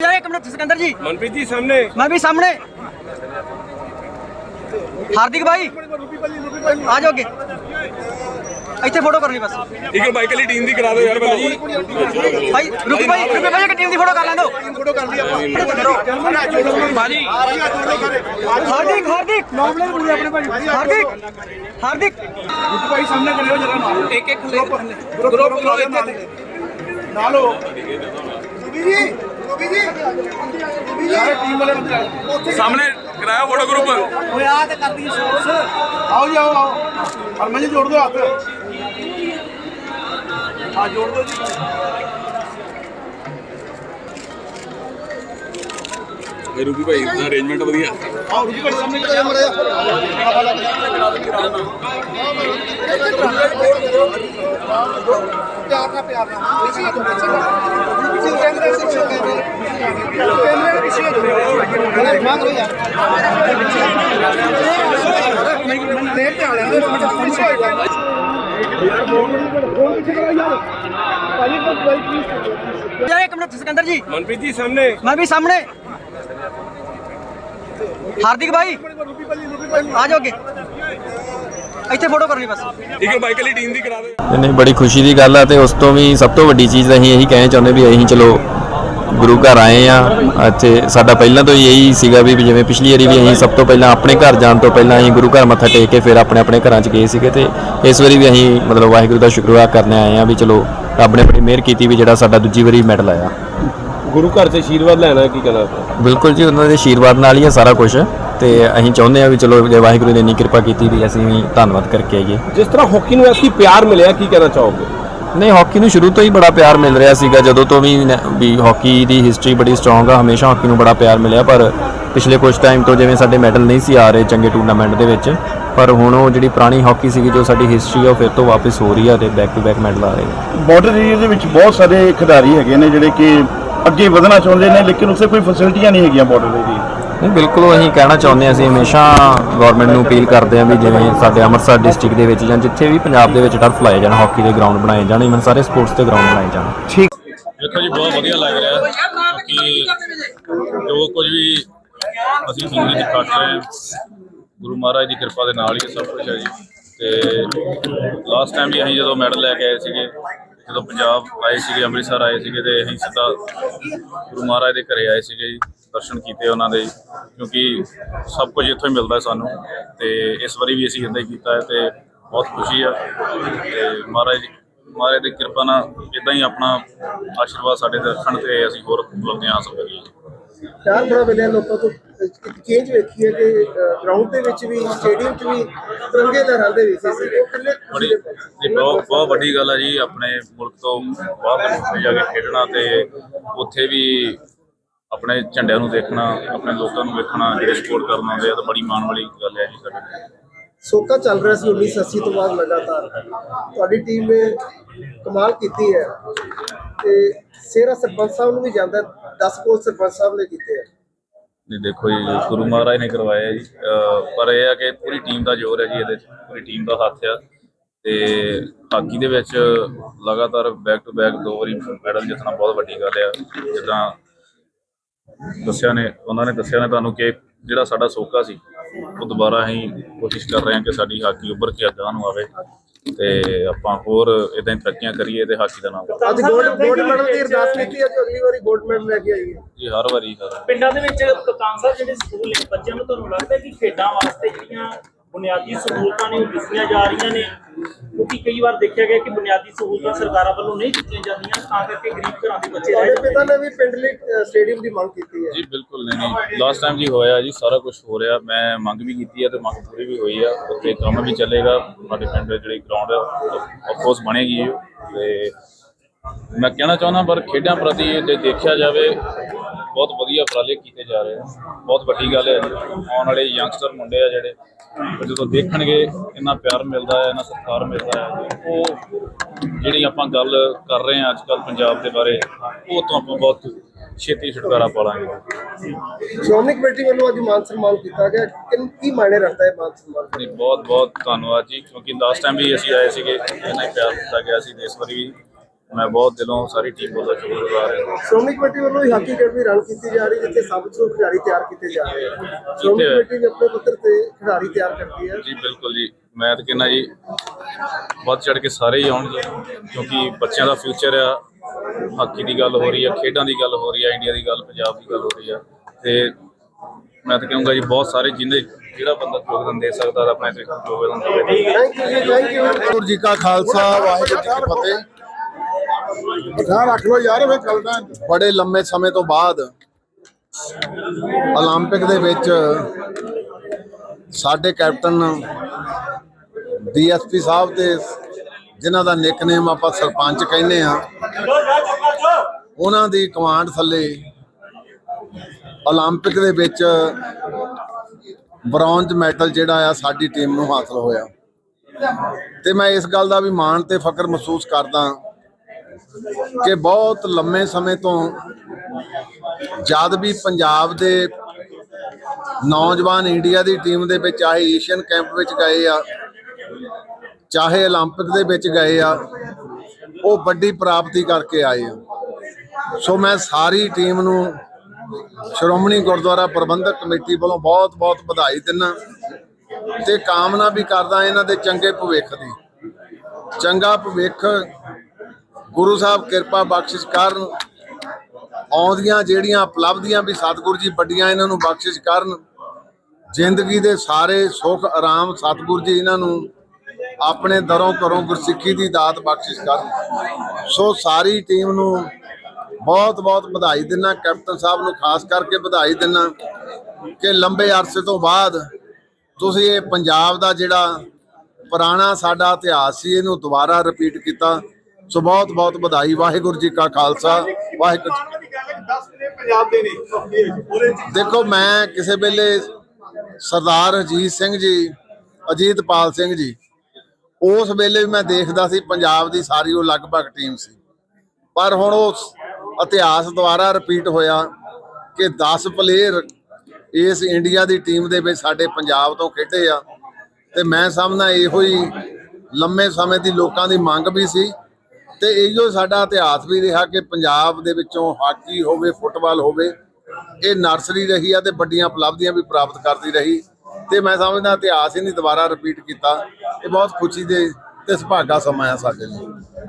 ਜਰਾ ਇੱਕ ਮਿੰਟ ਸਿਕੰਦਰ ਜੀ ਮਨਪ੍ਰੀਤ ਜੀ ਸਾਹਮਣੇ ਮੈਂ ਵੀ ਸਾਹਮਣੇ ਹਾਰਦਿਕ ਭਾਈ ਆ ਜਾਓਗੇ ਇੱਥੇ ਫੋਟੋ ਕਰਨੀ ਬਸ ਇੱਕ ਬਾਈਕ ਵਾਲੀ ਟੀਮ ਦੀ ਕਰਾ ਦਿਓ ਯਾਰ ਪਹਿਲਾਂ ਭਾਈ ਰੁਕੀ ਭਾਈ ਰੁਕੀ ਭਾਈ ਇੱਕ ਟੀਮ ਦੀ ਫੋਟੋ ਕਰ ਲੈਂਦੋ ਫੋਟੋ ਕਰ ਲਈ ਆਪਾਂ ਭਾਜੀ ਹਾਰਦਿਕ ਹਾਰਦਿਕ ਨਾਮ ਲੈ ਬੁਲਾਇਆ ਆਪਣੇ ਭਾਈ ਹਾਰਦਿਕ ਹਾਰਦਿਕ ਭਾਈ ਸਾਹਮਣੇ ਕਰਿਓ ਜਰਾ ਨਾਲ ਇੱਕ ਇੱਕ ਗਰੁੱਪ ਗਰੁੱਪ ਲੋ ਇੱਥੇ ਨਾਲ ਹੋ ਰੁਬੀ ਜੀ ਰੁਬੀ ਜੀ ਰੁਬੀ ਜੀ ਸਾਰੇ ਟੀਮ ਵਾਲੇ ਆਓ ਸਾਹਮਣੇ ਕਰਾਇਆ ਫੋਟੋ ਗਰੁੱਪ ਓਏ ਆ ਤੇ ਕਰਦੀ ਸੋਰਸ ਆਓ ਜੀ ਆਓ ਆਓ। ਹਰਮਨ ਜੀ ਜੋੜ ਦਿਓ ਹੱਥ। ਆ ਜੋੜ ਦਿਓ ਜੀ। ਇਹ ਰੂਪੀ ਭਾਈ ਦਾ ਅਰੇਂਜਮੈਂਟ ਵਧੀਆ। ਆਓ ਰੁਬੀ ਭਾਈ ਸਾਹਮਣੇ ਕਰਿਓ ਮੜਿਆ ਪਿਆਰ ਨਾਲ ਪਿਆਰ ਨਾਲ ਯਾਰ ਹੋ ਇੱਕ ਮਿੰਟ ਸਿਕੰਦਰ ਜੀ। ਮਨਪ੍ਰੀਤ ਜੀ ਸਾਹਮਣੇ। ਮੈਂ ਵੀ ਸਾਹਮਣੇ। ਹਾਰਦਿਕ ਭਾਈ ਆ ਜਾਓਗੇ ਇੱਥੇ ਫੋਟੋ ਕਰਨੀ ਬਸ। ਇੱਕ ਬਾਈਕ ਵਾਲੀ ਟੀਮ ਦੀ ਕਰਾ ਨਹੀਂ, ਨਹੀਂ ਬੜੀ ਖੁਸ਼ੀ ਦੀ ਗੱਲ ਆ ਤੇ ਉਸ ਤੋਂ ਵੀ ਸਭ ਤੋਂ ਵੱਡੀ ਚੀਜ਼ ਅਸੀਂ ਇਹੀ ਕਹਿਣਾ ਚਾਹੁੰਦੇ ਵੀ ਅਸੀਂ ਚਲੋ ਗੁਰੂ ਘਰ ਆਏ ਆ। ਇੱਥੇ ਸਾਡਾ ਪਹਿਲਾਂ ਤੋਂ ਹੀ ਇਹੀ ਸੀਗਾ ਵੀ ਜਿਵੇਂ ਪਿਛਲੀ ਵਾਰੀ ਵੀ ਅਸੀਂ ਸਭ ਤੋਂ ਪਹਿਲਾਂ ਆਪਣੇ ਘਰ ਜਾਣ ਤੋਂ ਪਹਿਲਾਂ ਅਸੀਂ ਗੁਰੂ ਘਰ ਮੱਥਾ ਟੇਕ ਕੇ ਫਿਰ ਆਪਣੇ ਆਪਣੇ ਘਰਾਂ 'ਚ ਗਏ ਸੀਗੇ ਤੇ ਇਸ ਵਾਰੀ ਵੀ ਅਸੀਂ ਮਤਲਬ ਵਾਹਿਗੁਰੂ ਦਾ ਸ਼ੁਕਰਗੁਜ਼ਾਰ ਕਰਨ ਆਏ ਆ ਵੀ ਚਲੋ ਰੱਬ ਨੇ ਬੜੀ ਮਿਹਰ ਕੀਤੀ ਵੀ ਜਿਹੜਾ ਸਾਡਾ ਦੂਜੀ ਵਾਰੀ ਮੈਡਲ ਆਇਆ। ਗੁਰੂ ਘਰ ਤੇ ਆਸ਼ੀਰਵਾਦ ਲੈਣਾ ਕੀ ਕਹਣਾ ਬਿਲਕੁਲ ਜੀ ਉਹਨਾਂ ਦੇ ਆਸ਼ੀਰਵਾਦ ਨਾਲ ਹੀ ਆ ਸਾਰਾ ਕੁਝ ਤੇ ਅਸੀਂ ਚਾਹੁੰਦੇ ਆ ਵੀ ਚਲੋ ਜੇ ਵਾਹਿਗੁਰੂ ਨੇ ਇੰਨੀ ਕਿਰਪਾ ਕੀਤੀ ਵੀ ਅਸੀਂ ਵੀ ਧੰਨਵਾਦ ਕਰਕੇ ਆਈਏ। ਜਿਸ ਤਰ੍ਹਾਂ ਹਾਕੀ ਨੂੰ ਐਸੀ ਪਿਆਰ ਮਿਲਿਆ ਕੀ ਕਹਿਣਾ ਚਾਹੋਗੇ? ਨਹੀਂ ਹਾਕੀ ਨੂੰ ਸ਼ੁਰੂ ਤੋਂ ਹੀ ਬੜਾ ਪਿਆਰ ਮਿਲ ਰਿਹਾ ਸੀਗਾ, ਜਦੋਂ ਤੋਂ ਵੀ ਨ- ਵੀ ਹਾਕੀ ਦੀ ਹਿਸਟਰੀ ਬੜੀ ਸਟਰੋਂਗ ਆ, ਹਮੇਸ਼ਾ ਹਾਕੀ ਨੂੰ ਬੜਾ ਪਿਆਰ ਮਿਲਿਆ, ਪਰ ਪਿਛਲੇ ਕੁਝ ਟਾਈਮ ਤੋਂ ਜਿਵੇਂ ਸਾਡੇ ਮੈਡਲ ਨਹੀਂ ਸੀ ਆ ਰਹੇ ਚੰਗੇ ਟੂਰਨਾਮੈਂਟ ਦੇ ਵਿੱਚ, ਪਰ ਹੁਣ ਉਹ ਜਿਹੜੀ ਪੁਰਾਣੀ ਹਾਕੀ ਸੀਗੀ, ਜੋ ਸਾਡੀ ਹਿਸਟਰੀ ਆ, ਉਹ ਫਿਰ ਤੋਂ ਵਾਪਸ ਹੋ ਰਹੀ ਆ ਤੇ ਬੈਕ ਟੂ ਬੈਕ ਮੈਡਲ ਆ ਰਹੇ ਆ ਬਾਰਡਰ ਏਰੀਆ ਦੇ ਵਿੱਚ ਬਹੁਤ ਸਾਰੇ ਖਿਡਾਰੀ ਹੈਗੇ ਨੇ ਜਿਹੜੇ ਕਿ ਅੱਗੇ ਵਧਣਾ ਚਾਹੁੰਦੇ ਨੇ, ਲੇਕਿਨ ਉੱਥੇ ਕੋਈ ਫੈਸਿਲਿਟੀਆਂ ਨਹੀਂ ਹੈਗੀਆਂ ਬਾਰਡਰ ਏਰੀਆ ਨਹੀਂ ਬਿਲਕੁਲ ਅਸੀਂ ਕਹਿਣਾ ਚਾਹੁੰਦੇ ਹਾਂ ਅਸੀਂ ਹਮੇਸ਼ਾ ਗਵਰਨਮੈਂਟ ਨੂੰ ਅਪੀਲ ਕਰਦੇ ਹਾਂ ਵੀ ਜਿਵੇਂ ਸਾਡੇ ਅੰਮ੍ਰਿਤਸਰ ਡਿਸਟ੍ਰਿਕਟ ਦੇ ਵਿੱਚ ਜਾਂ ਜਿੱਥੇ ਵੀ ਪੰਜਾਬ ਦੇ ਵਿੱਚ ਟਰਫ ਲਾਏ ਜਾਣ ਹਾਕੀ ਦੇ ਗਰਾਊਂਡ ਬਣਾਏ ਜਾਣ ਇਵਨ ਸਾਰੇ ਸਪੋਰਟਸ ਦੇ ਗਰਾਊਂਡ ਬਣਾਏ ਜਾਣ। ਦੇਖੋ ਜੀ ਬਹੁਤ ਵਧੀਆ ਲੱਗ ਰਿਹਾ ਹੈ ਕਿ ਜੋ ਕੁਝ ਵੀ ਅਸੀਂ ਜ਼ਿੰਦਗੀ 'ਚ ਕੱਟ ਰਹੇ ਹਾਂ ਗੁਰੂ ਮਹਾਰਾਜ ਦੀ ਕਿਰਪਾ ਦੇ ਨਾਲ ਹੀ ਇਹ ਸਭ ਕੁਝ ਹੈ ਜੀ। ਤੇ ਲਾਸਟ ਟਾਈਮ ਵੀ ਅਸੀਂ ਜਦੋਂ ਮੈਡਲ ਲੈ ਕੇ ਆਏ ਸੀਗੇ ਜਦੋਂ ਪੰਜਾਬ ਆਏ ਸੀਗੇ ਅੰਮ੍ਰਿਤਸਰ ਆਏ ਸੀਗੇ ਤੇ ਅਸੀਂ ਸਿੱਧਾ ਗੁਰੂ ਮਹਾਰਾਜ ਦੇ ਘਰੇ ਆਏ ਸੀਗੇ ਜੀ। ਦਰਸ਼ਨ ਕੀਤੇ ਉਹਨਾਂ ਦੇ ਕਿਉਂਕਿ ਸਭ ਕੁਝ ਇੱਥੋਂ ਹੀ ਮਿਲਦਾ ਸਾਨੂੰ ਤੇ ਇਸ ਵਾਰੀ ਵੀ ਅਸੀਂ ਇੱਦਾਂ ਹੀ ਕੀਤਾ ਹੈ ਤੇ ਬਹੁਤ ਖੁਸ਼ੀ ਆ। ਤੇ ਮਹਾਰਾਜ ਮਹਾਰਾਜ ਦੀ ਕਿਰਪਾ ਨਾਲ ਇਦਾਂ ਹੀ ਆਪਣਾ ਆਸ਼ੀਰਵਾਦ ਸਾਡੇ ਤੇ ਰੱਖਣ ਤੇ ਅਸੀਂ ਹੋਰ ਉਪਲਬਧੀਆਂ ਹਾਸਲ ਕਰੀਏ ਪਿਆਰ ਬੜਾ ਮਿਲਿਆ ਲੋਕਾਂ ਤੋਂ। ਇੱਕ ਚੇਂਜ ਵੇਖੀ ਹੈ ਕਿ ਗਰਾਊਂਡ ਦੇ ਵਿੱਚ ਵੀ ਸਟੇਡੀਅਮ 'ਚ ਵੀ ਤਿਰੰਗੇ ਲਹਿਰਾਉਂਦੇ ਵੀ ਸੀ। ਸੀ ਉਹ ਕਿੰਨੇ ਬੜੀ ਇਹ ਬਹੁਤ ਬਹੁਤ ਵੱਡੀ ਗੱਲ ਹੈ ਜੀ। ਆਪਣੇ ਮੁਲਕ ਤੋਂ ਬਾਹਰ ਜਾ ਕੇ ਖੇਡਣਾ ਤੇ ਉੱਥੇ ਵੀ ਆਪਣੇ ਝੰਡਿਆਂ ਨੂੰ ਦੇਖਣਾ ਆਪਣੇ ਲੋਕਾਂ ਨੂੰ ਵੇਖਣਾ ਜਿਹੜੇ ਸਪੋਰਟ ਕਰਨ ਆਉਂਦੇ ਆ ਤਾਂ ਬੜੀ ਮਾਣ ਵਾਲੀ ਗੱਲ ਹੈ ਜੀ ਸਾਡੇ। ਲਈ ਸੋਕਾ ਚੱਲ ਰਿਹਾ ਸੀ 1980 ਤੋਂ ਬਾਅਦ ਲਗਾਤਾਰ। ਤੁਹਾਡੀ ਟੀਮ ਨੇ ਕਮਾਲ ਕੀਤੀ ਹੈ। ਤੇ ਸੇਰਾ ਸਰਪੰਚ ਸਾਹਿਬ ਨੂੰ ਵੀ ਜਾਂਦਾ 10 ਕੋਲ ਸਰਪੰਚ ਸਾਹਿਬ ਨੇ ਕੀਤੇ ਆ। ਨਹੀਂ ਦੇਖੋ ਜੀ ਗੁਰੂ ਮਹਾਰਾਜ ਨੇ ਕਰਵਾਇਆ ਜੀ। ਪਰ ਇਹ ਆ ਕਿ ਪੂਰੀ ਟੀਮ ਦਾ ਜ਼ੋਰ ਹੈ ਜੀ ਇਹਦੇ 'ਚ ਪੂਰੀ ਟੀਮ ਦਾ ਹੱਥ ਆ। ਤੇ ਹਾਕੀ ਦੇ ਵਿੱਚ ਲਗਾਤਾਰ ਬੈਕ ਟੂ ਬੈਕ ਦੋ ਵਾਰੀ ਮੈਡਲ ਜਿੱਤਣਾ ਬਹੁਤ ਵੱਡੀ ਗੱਲ ਆ। ਜਿੱਦਾਂ ਦੱਸਿਆ ਨੇ ਉਹਨਾਂ ਨੇ ਦੱਸਿਆ ਨੇ ਤੁਹਾਨੂੰ ਕਿ ਜਿਹੜਾ ਸਾਡਾ ਸੋਕਾ ਸੀ ਉਹ ਦੁਬਾਰਾ ਅਸੀਂ ਕੋਸ਼ਿਸ਼ ਕਰ ਰਹੇ ਹਾਂ ਕਿ ਸਾਡੀ ਹਾਕੀ ਉੱਭਰ ਕੇ ਅੱਗੇ ਨੂੰ ਆਵੇ ਤੇ ਆਪਾਂ ਹੋਰ ਇਦਾਂ ਹੀ ਤਰੱਕੀਆਂ ਕਰੀਏ ਤੇ ਹਾਕੀ ਦਾ ਨਾਮ ਅੱਜ ਗੋਲਡ ਗੋਲਡ ਮੈਡਲ ਦੀ ਅਰਦਾਸ ਕੀਤੀ ਹੈ ਕਿ ਅਗਲੀ ਵਾਰੀ ਗੋਲਡ ਮੈਡਲ ਲੈ ਕੇ ਆਈਏ। ਜੀ ਹਰ ਵਾਰੀ ਹਰ ਪਿੰਡਾਂ ਦੇ ਵਿੱਚ ਕਪਤਾਨ ਸਾਹਿਬ ਜਿਹੜੇ ਸਕੂਲ ਨੇ ਬੱਚਿਆਂ ਨੂੰ ਤੁਹਾਨੂੰ ਲੱਗਦਾ ਕਿ ਖੇਡਾਂ ਵਾਸਤੇ ਜਿਹੜੀਆਂ ਬੁਨਿਆਦੀ ਸਹੂਲਤਾਂ ਨੇ ਉਹ ਦਿੱਤੀਆਂ ਜਾ ਰਹੀਆਂ ਨੇ? ਕਿਉਂਕਿ ਕਈ ਵਾਰ ਦੇਖਿਆ ਗਿਆ ਕਿ ਬੁਨਿਆਦੀ ਸਹੂਲਤਾਂ ਸਰਕਾਰਾਂ ਵੱਲੋਂ ਨਹੀਂ ਦਿੱਤੀਆਂ ਜਾਂਦੀਆਂ ਤਾਂ ਕਰਕੇ ਗਰੀਬ ਘਰਾਂ ਦੇ ਬੱਚੇ ਰਹਿ ਜਾਂਦੇ ਪਿਤਾ ਨੇ ਵੀ ਪਿੰਡ ਲਈ ਸਟੇਡੀਅਮ ਦੀ ਮੰਗ ਕੀਤੀ ਹੈ। ਜੀ ਬਿਲਕੁਲ ਨਹੀਂ ਨਹੀਂ। ਲਾਸਟ ਟਾਈਮ ਜੀ ਹੋਇਆ ਜੀ ਸਾਰਾ ਕੁਝ ਹੋ ਰਿਹਾ। ਮੈਂ ਮੰਗ ਵੀ ਕੀਤੀ ਹੈ ਤੇ ਮੰਗ ਪੂਰੀ ਵੀ ਹੋਈ ਆ। ਉੱਥੇ ਕੰਮ ਵੀ ਚੱਲੇਗਾ। ਸਾਡੇ ਪਿੰਡ ਦੇ ਜਿਹੜੀ ਗਰਾਊਂਡ ਹੈ ਆਫ ਕੋਰਸ ਬਣੇਗੀ ਤੇ ਮੈਂ ਕਹਿਣਾ ਚਾਹੁੰਦਾ ਪਰ ਖੇਡਾਂ ਪ੍ਰਤੀ ਜੇ ਦੇਖਿਆ ਜਾਵੇ ਬਹੁਤ ਵਧੀਆ ਉਪਰਾਲੇ ਕੀਤੇ ਜਾ ਰਹੇ ਆ। ਬਹੁਤ ਵੱਡੀ ਗੱਲ ਹੈ। ਜੀ। ਆਉਣ ਵਾਲੇ ਯੰਗਸਟਰ ਮੁੰਡੇ ਆ ਜਿਹੜੇ ਜਦੋਂ ਦੇਖਣਗੇ ਇੰਨਾ ਪਿਆਰ ਮਿਲਦਾ ਹੈ ਇੰਨਾ ਸਤਿਕਾਰ ਮਿਲਦਾ ਹੈ ਉਹ ਜਿਹੜੀ ਆਪਾਂ ਗੱਲ ਕਰ ਰਹੇ ਹਾਂ ਅੱਜ ਕੱਲ ਪੰਜਾਬ ਦੇ ਬਾਰੇ ਉਹ ਤੋਂ ਆਪਾਂ ਬਹੁਤ ਛੇਤੀ ਛੁਟਕਾਰਾ ਪਾ ਲਾਂਗੇ ਸ਼੍ਰੋਮਣੀ ਕਮੇਟੀ ਵੱਲੋਂ ਅੱਜ ਮਾਨ ਸਨਮਾਨ ਕੀਤਾ ਗਿਆ। ਕਿੰਨ ਕੀ ਮਾਇਨੇ ਰੱਖਦਾ ਹੈ ਮਾਨ ਸਨਮਾਨ? ਬਹੁਤ ਬਹੁਤ ਧੰਨਵਾਦ ਜੀ ਕਿਉਂਕਿ ਲਾਸਟ ਟਾਈਮ ਵੀ ਅਸੀਂ ਆਏ ਸੀਗੇ ਇਹਨਾਂ ਹੀ ਪਿਆਰ ਦਿੱਤਾ ਗਿਆ ਸੀ ਇਸ ਵਾਰੀ ਵੀ ਮੈਂ ਬਹੁਤ ਦਿਲੋਂ ਸਾਰੀ ਟੀਮ ਵੱਲੋਂ ਸ਼ੁਕਰਗੁਜ਼ਾਰ ਹਾਂ ਸ਼੍ਰੋਮਣੀ ਕਮੇਟੀ ਵੱਲੋਂ ਹੀ ਹਾਕੀ ਅਕੈਡਮੀ ਰਨ ਕੀਤੀ ਜਾ ਰਹੀ ਜਿੱਥੇ ਸਭ ਤੋਂ ਖਿਡਾਰੀ ਤਿਆਰ ਕੀਤੇ ਜਾ ਰਹੇ ਹਨ। ਸ਼੍ਰੋਮਣੀ। ਕਮੇਟੀ ਵੀ ਆਪਣੇ ਪੱਧਰ ਤੇ ਖਿਡਾਰੀ ਤਿਆਰ ਕਰਦੀ ਹੈ। ਜੀ ਬਿਲਕੁਲ ਜੀ। ਮੈਂ ਤਾਂ ਕਹਿੰਦਾ ਜੀ ਵੱਧ ਚੜ ਕੇ ਸਾਰੇ ਹੀ ਆਉਣ ਜੀ ਕਿਉਂਕਿ ਬੱਚਿਆਂ ਦਾ ਫਿਊਚਰ ਆ। ਹਾਕੀ ਦੀ ਗੱਲ ਹੋ ਰਹੀ ਆ ਖੇਡਾਂ ਦੀ ਗੱਲ ਹੋ ਰਹੀ ਆ ਇੰਡੀਆ ਦੀ ਗੱਲ ਪੰਜਾਬ ਦੀ ਗੱਲ ਹੋ ਰਹੀ ਆ ਤੇ ਮੈਂ ਤਾਂ ਕਹੂੰਗਾ ਜੀ ਬਹੁਤ ਸਾਰੇ ਜਿੰਨੇ ਜਿਹੜਾ ਬੰਦਾ ਯੋਗਦਾਨ ਦੇ ਸਕਦਾ ਆਪਣੇ ਤੇ ਯੋਗਦਾਨ ਦੇਵੇ। Thank you ji thank you ji ਕਾ ਖਾਲਸਾ ਵਾਹਿਗੁਰੂ ਜੀ ਕੀ ਫਤਿਹ। ਧਿਆਨ ਰੱਖ ਲਓ ਯਾਰ ਫੇ ਚੱਲਦਾ ਬੜੇ ਲੰਮੇ ਸਮੇਂ ਤੋਂ ਬਾਅਦ 올림픽 ਦੇ ਵਿੱਚ ਸਾਡੇ ਕੈਪਟਨ ਡੀਐਸਪੀ ਸਾਹਿਬ ਤੇ ਜਿਨ੍ਹਾਂ ਦਾ ਨਿਕਨੇਮ ਆਪਾਂ ਸਰਪੰਚ ਕਹਿੰਦੇ ਆ ਉਹਨਾਂ ਦੀ ਕਮਾਂਡ ਥੱਲੇ 올림픽 ਦੇ ਵਿੱਚ ਬ੍ਰੌਂਜ਼ ਮੈਡਲ ਜਿਹੜਾ ਆ ਸਾਡੀ ਟੀਮ ਨੂੰ ਹਾਸਲ ਹੋਇਆ ਤੇ ਮੈਂ ਇਸ ਗੱਲ ਦਾ ਵੀ ਮਾਣ ਤੇ ਫਖਰ ਮਹਿਸੂਸ ਕਰਦਾ ਕਿ ਬਹੁਤ ਲੰਮੇ ਸਮੇਂ ਤੋਂ ਜਦ ਵੀ ਪੰਜਾਬ ਦੇ ਨੌਜਵਾਨ ਇੰਡੀਆ ਦੀ ਟੀਮ ਦੇ ਵਿੱਚ ਆਏ ਏਸ਼ੀਅਨ ਕੈਂਪ ਵਿੱਚ ਗਏ ਆ ਚਾਹੇ 올림픽 ਦੇ ਵਿੱਚ ਗਏ ਆ ਉਹ ਵੱਡੀ ਪ੍ਰਾਪਤੀ ਕਰਕੇ ਆਏ ਆ ਸੋ ਮੈਂ ਸਾਰੀ ਟੀਮ ਨੂੰ ਸ਼੍ਰੋਮਣੀ ਗੁਰਦੁਆਰਾ ਪ੍ਰਬੰਧਕ ਕਮੇਟੀ ਵੱਲੋਂ ਬਹੁਤ-ਬਹੁਤ ਵਧਾਈ ਦਿੰਦਾ ਤੇ ਕਾਮਨਾ ਵੀ ਕਰਦਾ ਇਹਨਾਂ ਦੇ ਚੰਗੇ ਭਵਿੱਖ ਦੀ ਚੰਗਾ ਭਵਿੱਖ ਗੁਰੂ ਸਾਹਿਬ ਕਿਰਪਾ ਬਖਸ਼ਿਸ਼ ਕਰਨ। ਆਉਂਦੀਆਂ ਜਿਹੜੀਆਂ ਉਪਲਬਧੀਆਂ ਵੀ ਸਤਿਗੁਰੂ ਜੀ ਵੱਡੀਆਂ ਇਹਨਾਂ ਨੂੰ ਬਖਸ਼ਿਸ਼ ਕਰਨ। ਜ਼ਿੰਦਗੀ ਦੇ ਸਾਰੇ ਸੁੱਖ, ਆਰਾਮ ਸਤਿਗੁਰੂ ਜੀ ਇਹਨਾਂ ਨੂੰ ਆਪਣੇ ਦਰੋਂ ਘਰੋਂ ਗੁਰਸਿੱਖੀ ਦੀ ਦਾਤ ਬਖਸ਼ਿਸ਼ ਕਰਨ। ਸੋ ਸਾਰੀ ਟੀਮ ਨੂੰ ਬਹੁਤ ਬਹੁਤ ਵਧਾਈ ਦਿੰਦਾ ਕੈਪਟਨ ਸਾਹਿਬ ਨੂੰ ਖਾਸ ਕਰਕੇ ਵਧਾਈ ਦਿੰਦਾ ਕਿ ਲੰਬੇ ਅਰਸੇ ਤੋਂ ਬਾਅਦ ਤੁਸੀਂ ਇਹ ਪੰਜਾਬ ਦਾ ਜਿਹੜਾ ਪੁਰਾਣਾ ਸਾਡਾ ਇਤਿਹਾਸ ਸੀ, ਇਹਨੂੰ ਦੁਬਾਰਾ ਰਿਪੀਟ ਕੀਤਾ। ਸੋ ਬਹੁਤ ਬਹੁਤ ਵਧਾਈ ਵਾਹਿਗੁਰੂ ਜੀ ਕਾ ਖਾਲਸਾ ਵਾਹਿਗੁਰੂ ਜੀ। ਦੇਖੋ ਮੈਂ ਕਿਸੇ ਵੇਲੇ ਸਰਦਾਰ ਅਜੀਤ ਸਿੰਘ ਜੀ ਅਜੀਤਪਾਲ ਸਿੰਘ ਜੀ ਉਸ ਵੇਲੇ ਵੀ ਮੈਂ ਦੇਖਦਾ ਸੀ ਪੰਜਾਬ ਦੀ ਸਾਰੀ ਉਹ ਲਗਭਗ ਟੀਮ ਸੀ ਪਰ ਹੁਣ ਉਹ ਇਤਿਹਾਸ ਦੁਬਾਰਾ ਰਿਪੀਟ ਹੋਇਆ ਕਿ 10 ਪਲੇਅਰ ਇਸ ਇੰਡੀਆ ਦੀ ਟੀਮ ਦੇ ਵਿੱਚ ਸਾਡੇ ਪੰਜਾਬ ਤੋਂ ਖੇਡੇ ਆ ਤੇ ਮੈਂ ਸਮਝਦਾ ਇਹੋ ਹੀ ਲੰਮੇ ਸਮੇਂ ਦੀ ਲੋਕਾਂ ਦੀ ਮੰਗ ਵੀ ਸੀ ਤੇ ਇਹੋ ਸਾਡਾ ਇਤਿਹਾਸ ਵੀ ਰਿਹਾ ਕਿ ਪੰਜਾਬ ਦੇ ਵਿੱਚੋਂ ਹਾਕੀ ਹੋਵੇ, ਫੁੱਟਬਾਲ ਹੋਵੇ, ਇਹ ਨਰਸਰੀ ਰਹੀ ਆ ਤੇ ਵੱਡੀਆਂ ਉਪਲਬਧੀਆਂ ਵੀ ਪ੍ਰਾਪਤ ਕਰਦੀ ਰਹੀ। ਤੇ ਮੈਂ ਸਮਝਦਾ ਇਤਿਹਾਸ ਹੀ ਨਹੀਂ ਦੁਬਾਰਾ ਰਿਪੀਟ ਕੀਤਾ। ਇਹ ਬਹੁਤ ਖੁਸ਼ੀ ਦੇ ਤੇ ਸੁਭਾਗਾ ਸਮਾਂ ਆ ਸਾਡੇ ਲਈ।